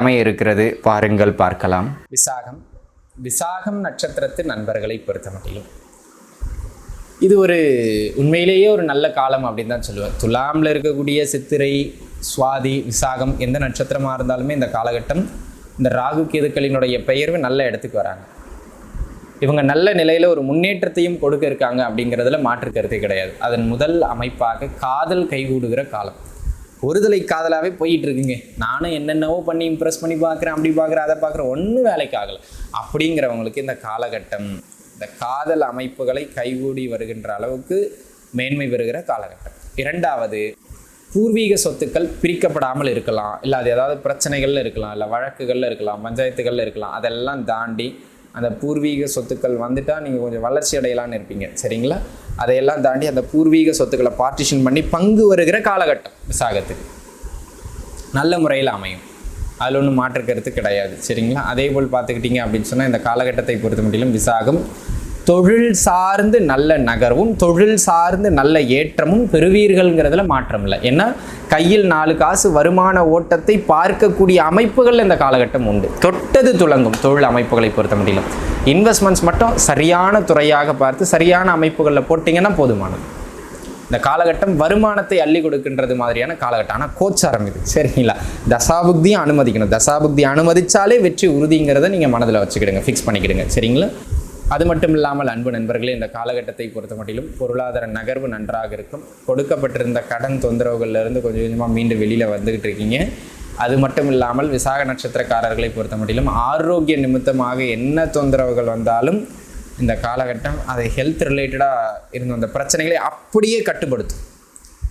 அமைய இருக்கிறது பாருங்கள் பார்க்கலாம். விசாகம். விசாகம் நட்சத்திரத்து நண்பர்களை பொறுத்த மட்டிலும் இது ஒரு உண்மையிலேயே ஒரு நல்ல காலம் அப்படின்னு தான் சொல்லுவேன். துலாமில் இருக்கக்கூடிய சித்திரை சுவாதி விசாகம் எந்த நட்சத்திரமாக இருந்தாலுமே இந்த காலகட்டம் இந்த ராகு கேதுக்களினுடைய பெயர்வு நல்ல இடத்துக்கு வராங்க. இவங்க நல்ல நிலையில் ஒரு முன்னேற்றத்தையும் கொடுக்க இருக்காங்க அப்படிங்கிறதுல மாற்று கருத்து கிடையாது. அதன் முதல் அமைப்பாக காதல் கைகூடுகிற காலம். ஒருதலை காதலாகவே போயிட்டு இருக்குங்க நானும் என்னென்னவோ பண்ணி இம்ப்ரெஸ் பண்ணி பார்க்குறேன் அப்படி பார்க்குறேன் அதை பார்க்குறேன். ஒன்றும் வேலைக்கு ஆகலை. அப்படிங்கிறவங்களுக்கு இந்த காலகட்டம் இந்த காதல் அமைப்புகளை கைகூடி வருகின்ற அளவுக்கு மேன்மை பெறுகிற காலகட்டம். இரண்டாவது பூர்வீக சொத்துக்கள் பிரிக்கப்படாமல் இருக்கலாம். இல்லை அது ஏதாவது பிரச்சனைகள்ல இருக்கலாம் இல்லை வழக்குகளில் இருக்கலாம் பஞ்சாயத்துகளில் இருக்கலாம். அதெல்லாம் தாண்டி அந்த பூர்வீக சொத்துக்கள் வந்துட்டால் நீங்கள் கொஞ்சம் வளர்ச்சி அடையலான்னு இருப்பீங்க. சரிங்களா? அதையெல்லாம் தாண்டி அந்த பூர்வீக சொத்துக்களை பார்ட்டிஷன் பண்ணி பங்கு வருகிற காலகட்டம் விசாகத்துக்கு. நல்ல முறையில் அமையும். அதில் ஒன்றும் மாற்று கருத்து கிடையாது. சரிங்களா? அதே போல் பார்த்துக்கிட்டிங்க அப்படின்னு சொன்னால் இந்த காலகட்டத்தை பொறுத்த மட்டிலும் விசாகம் தொழில் சார்ந்து நல்ல நகர்வும் தொழில் சார்ந்து நல்ல ஏற்றமும் பெறுவீர்கள்ங்கிறதுல மாற்றம் இல்லை. ஏன்னா கையில் நாலு காசு வருமான ஓட்டத்தை பார்க்கக்கூடிய அமைப்புகள் இந்த காலகட்டம் உண்டு. தொட்டது துளங்கும் தொழில் அமைப்புகளை பொறுத்த முடியல இன்வெஸ்ட்மெண்ட்ஸ் மட்டும் சரியான துறையாக பார்த்து சரியான அமைப்புகளில் போட்டிங்கன்னா போதுமானது. இந்த காலகட்டம் வருமானத்தை அள்ளி கொடுக்கின்றது மாதிரியான காலகட்டம். ஆனால் கோச்சாரம் இது. சரிங்களா? தசாபுக்தியும் அனுமதிக்கணும். தசாபுக்தி அனுமதித்தாலே வெற்றி உறுதிங்கிறத நீங்கள் மனதில் வச்சுக்கிடுங்க. ஃபிக்ஸ் பண்ணிக்கிடுங்க. சரிங்களா? அது மட்டும் இல்லாமல் அன்பு நண்பர்களே இந்த காலகட்டத்தை பொறுத்த மட்டிலும் பொருளாதார நகர்வு நன்றாக இருக்கும். கொடுக்கப்பட்டிருந்த கடன் தொந்தரவுகள்லேருந்து கொஞ்சம் கொஞ்சமாக மீண்டு வெளியில் வந்துகிட்டு இருக்கீங்க. அது மட்டும் இல்லாமல் விசாக நட்சத்திரக்காரர்களை பொறுத்த மட்டிலும் ஆரோக்கிய நிமித்தமாக என்ன தொந்தரவுகள் வந்தாலும் இந்த காலகட்டம் அதை ஹெல்த் ரிலேட்டடாக இருந்த அந்த பிரச்சனைகளை அப்படியே கட்டுப்படுத்தும்.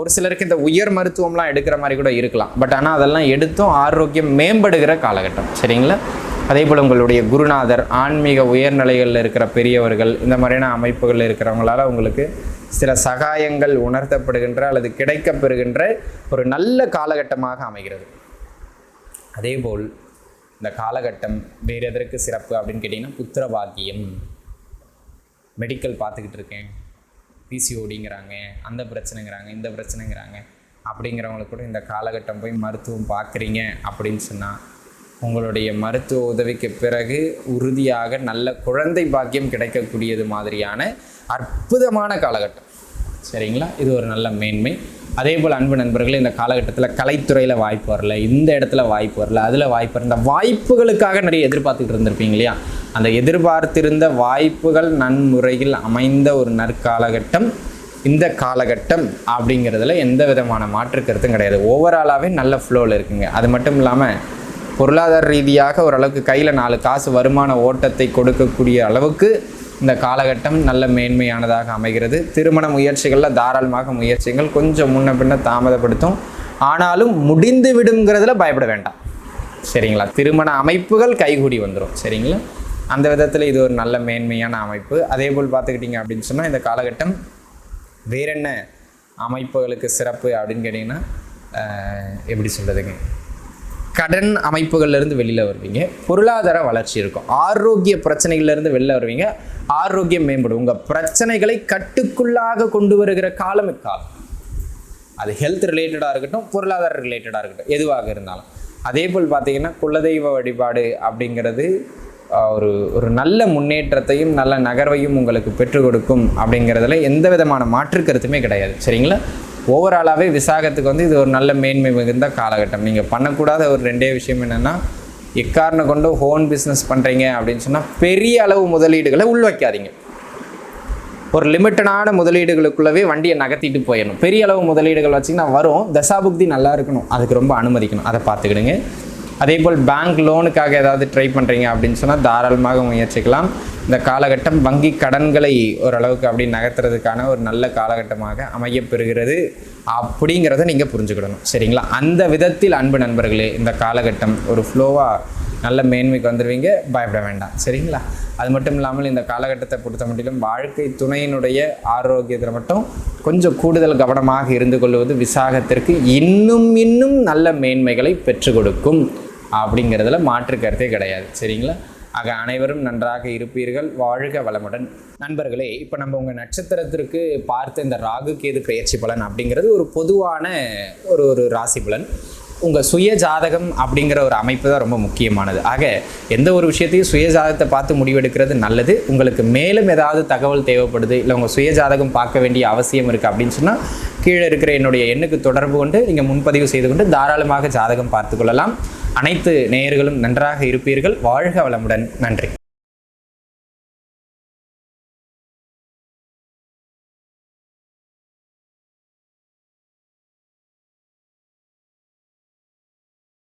ஒரு சிலருக்கு இந்த உயர் மருத்துவம்லாம் எடுக்கிற மாதிரி கூட இருக்கலாம். பட் ஆனால் அதெல்லாம் எடுத்தும் ஆரோக்கியம் மேம்படுகிற காலகட்டம். சரிங்களா? அதே போல் உங்களுடைய குருநாதர் ஆன்மீக உயர்நிலைகளில் இருக்கிற பெரியவர்கள் இந்த மாதிரியான அமைப்புகளில் இருக்கிறவங்களால உங்களுக்கு சில சகாயங்கள் உணர்த்தப்படுகின்ற அல்லது கிடைக்கப்பெறுகின்ற ஒரு நல்ல காலகட்டமாக அமைகிறது. அதேபோல் இந்த காலகட்டம் வேறு எதற்கு சிறப்பு அப்படின்னு கேட்டிங்கன்னா புத்திர பாக்கியம் மெடிக்கல் பார்த்துக்கிட்டு இருக்கேன். பிசிஓடிங்கிறாங்க அந்த பிரச்சனைங்கிறாங்க இந்த பிரச்சனைங்கிறாங்க. அப்படிங்கிறவங்களுக்கு கூட இந்த காலகட்டம் போய் மருத்துவம் பார்க்குறீங்க அப்படின்னு சொன்னால் உங்களுடைய மருத்துவ உதவிக்கு பிறகு உறுதியாக நல்ல குழந்தை பாக்கியம் கிடைக்கக்கூடியது மாதிரியான அற்புதமான காலகட்டம். சரிங்களா? இது ஒரு நல்ல மேன்மை. அதே போல் அன்பு நண்பர்களே இந்த காலகட்டத்தில் கலைத்துறையில் வாய்ப்பு வரல இந்த இடத்துல வாய்ப்பு வரல அதில் வாய்ப்பு வரல. இந்த வாய்ப்புகளுக்காக நிறைய எதிர்பார்த்துக்கிட்டு இருந்திருப்பீங்க இல்லையா? அந்த எதிர்பார்த்திருந்த வாய்ப்புகள் நன்முறையில் அமைந்த ஒரு நற்காலகட்டம் இந்த காலகட்டம் அப்படிங்கிறதுல எந்த விதமான மாற்று கருத்தும் கிடையாது. ஓவராலாகவே நல்ல ஃப்ளோவில் இருக்குங்க. அது மட்டும் இல்லாமல் பொருளாதார ரீதியாக ஓரளவுக்கு கையில் நாலு காசு வருமான ஓட்டத்தை கொடுக்கக்கூடிய அளவுக்கு இந்த காலகட்டம் நல்ல மேன்மையானதாக அமைகிறது. திருமண முயற்சிகளில் தாராளமாக முயற்சிகள் கொஞ்சம் முன்ன பின்ன தாமதப்படுத்தும். ஆனாலும் முடிந்து விடுங்கிறதுல பயப்பட வேண்டாம். சரிங்களா? திருமண அமைப்புகள் கைகூடி வந்துடும் சரிங்களா? அந்த விதத்தில் இது ஒரு நல்ல மேன்மையான அமைப்பு. அதே போல் பார்த்துக்கிட்டிங்க அப்படின்னு சொன்னால் இந்த காலகட்டம் வேறென்ன அமைப்புகளுக்கு சிறப்பு அப்படின்னு கேட்டிங்கன்னா எப்படி சொல்கிறதுங்க கடன் அமைப்புகள்லேருந்து வெளியில் வருவீங்க. பொருளாதார வளர்ச்சி இருக்கும். ஆரோக்கிய பிரச்சனைகள்லேருந்து வெளில வருவீங்க. ஆரோக்கியம் மேம்படும். உங்கள் பிரச்சனைகளை கட்டுக்குள்ளாக கொண்டு வருகிற காலம் இக்காலம். அது ஹெல்த் ரிலேட்டடாக இருக்கட்டும் பொருளாதார ரிலேட்டடாக இருக்கட்டும் எதுவாக இருந்தாலும். அதே போல் பார்த்தீங்கன்னா குலதெய்வ வழிபாடு அப்படிங்கிறது ஒரு ஒரு நல்ல முன்னேற்றத்தையும் நல்ல நகர்வையும் உங்களுக்கு பெற்றுக் கொடுக்கும் அப்படிங்கிறதுல எந்த விதமான மாற்று கருத்துமே கிடையாது. சரிங்களா? ஓவராலாகவே விசாகத்துக்கு வந்து இது ஒரு நல்ல மேன்மை மிகுந்த காலகட்டம். நீங்கள் பண்ணக்கூடாத ஒரு ரெண்டே விஷயம் என்னென்னா எக்காரணம் கொண்டு ஹோன் பிஸ்னஸ் பண்ணுறீங்க அப்படின்னு சொன்னால் பெரிய அளவு முதலீடுகளை உள் வைக்காதீங்க ஒரு லிமிட்டடான முதலீடுகளுக்குள்ளவே வண்டியை நகர்த்திட்டு போயிடணும். பெரிய அளவு முதலீடுகள் வச்சிங்கன்னா வரும். தசாபுக்தி நல்லா இருக்கணும். அதுக்கு ரொம்ப அனுமதிக்கணும். அதை பார்த்துக்கிடுங்க. அதே போல் பேங்க் லோனுக்காக ஏதாவது ட்ரை பண்ணுறீங்க அப்படின்னு சொன்னால் தாராளமாக முயற்சிக்கலாம். இந்த காலகட்டம் வங்கி கடன்களை ஓரளவுக்கு அப்படி நகர்த்துறதுக்கான ஒரு நல்ல காலகட்டமாக அமையப்பெறுகிறது அப்படிங்கிறத நீங்கள் புரிஞ்சுக்கிடணும். சரிங்களா? அந்த விதத்தில் அன்பு நண்பர்களே இந்த காலகட்டம் ஒரு ஃப்ளோவாக நல்ல மேன்மைக்கு வந்துடுவீங்க பயப்பட வேண்டாம். சரிங்களா? அது மட்டும் இல்லாமல் இந்த காலகட்டத்தை பொறுத்த மட்டிலும் வாழ்க்கை துணையினுடைய ஆரோக்கியத்தில் மட்டும் கொஞ்சம் கூடுதல் கவனமாக இருந்து கொள்வது விசாகத்திற்கு இன்னும் இன்னும் நல்ல மேன்மைகளை பெற்றுக் கொடுக்கும். அப்படிங்கிறதுல மாற்று கருத்தே கிடையாது. சரிங்களா? ஆக அனைவரும் நன்றாக இருப்பீர்கள். வாழ்க வளமுடன். நண்பர்களே இப்போ நம்ம உங்கள் நட்சத்திரத்திற்கு பார்த்த இந்த ராகு கேது பெயர்ச்சி பலன் அப்படிங்கிறது ஒரு பொதுவான ஒரு ஒரு ராசி பலன். உங்கள் சுய ஜாதகம் அப்படிங்கிற ஒரு அமைப்பு தான் ரொம்ப முக்கியமானது. ஆக எந்த ஒரு விஷயத்தையும் சுய ஜாதகத்தை பார்த்து முடிவெடுக்கிறது நல்லது. உங்களுக்கு மேலும் ஏதாவது தகவல் தேவைப்படுது இல்லை உங்கள் சுய ஜாதகம் பார்க்க வேண்டிய அவசியம் இருக்குது அப்படின்னு சொன்னால் கீழே இருக்கிற என்னுடைய எண்ணுக்கு தொடர்பு கொண்டு நீங்கள் முன்பதிவு செய்து கொண்டு தாராளமாக ஜாதகம் பார்த்துக்கொள்ளலாம் அனைத்து நேயர்களும் நன்றாக இருப்பீர்கள். வாழ்க வளமுடன். நன்றி.